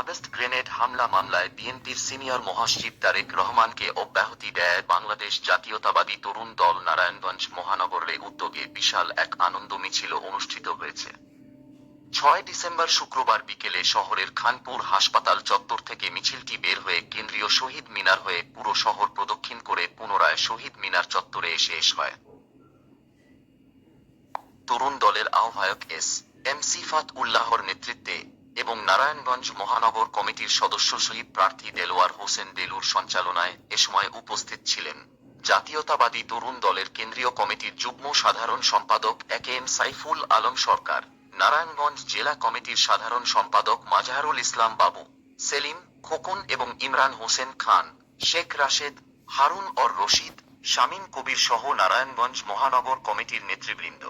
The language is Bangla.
আগস্ট গ্রেনেড হামলা মামলায় বিএনপির সিনিয়র মহাসচিব তারেক রহমানকে অব্যাহতি দেয় বাংলাদেশ জাতীয়তাবাদী তরুণ দল নারায়ণগঞ্জ মহানগরের উদ্যোগে বিশাল এক আনন্দ মিছিল অনুষ্ঠিত হয়েছে। ছয় ডিসেম্বর শুক্রবার বিকেলে শহরের খানপুর হাসপাতাল চত্বর থেকে মিছিলটি বের হয়ে কেন্দ্রীয় শহীদ মিনার হয়ে পুরো শহর প্রদক্ষিণ করে পুনরায় শহীদ মিনার চত্বরে শেষ হয়। তরুণ দলের আহ্বায়ক এস এম সিফাত উল্লাহর নেতৃত্বে নারায়ণগঞ্জ মহানগর কমিটির সদস্য শহীদ প্রার্থী দেলোয়ার হোসেন দেলুর সঞ্চালনায় এ সময় উপস্থিত ছিলেন। জাতীয়তাবাদী তরুণ দলের কেন্দ্রীয় কমিটির যুগ্ম সাধারণ সম্পাদক A K M Saiful Alam Sarkar, Narayanganj জেলা কমিটির সাধারণ সম্পাদক মাজাহারুল ইসলাম বাবু, সেলিম, খোকন এবং ইমরান হোসেন খান, শেখ রাশেদ, হারুন অর রশিদ, শামীম কবির সহ নারায়ণগঞ্জ মহানগর কমিটির নেতৃবৃন্দ।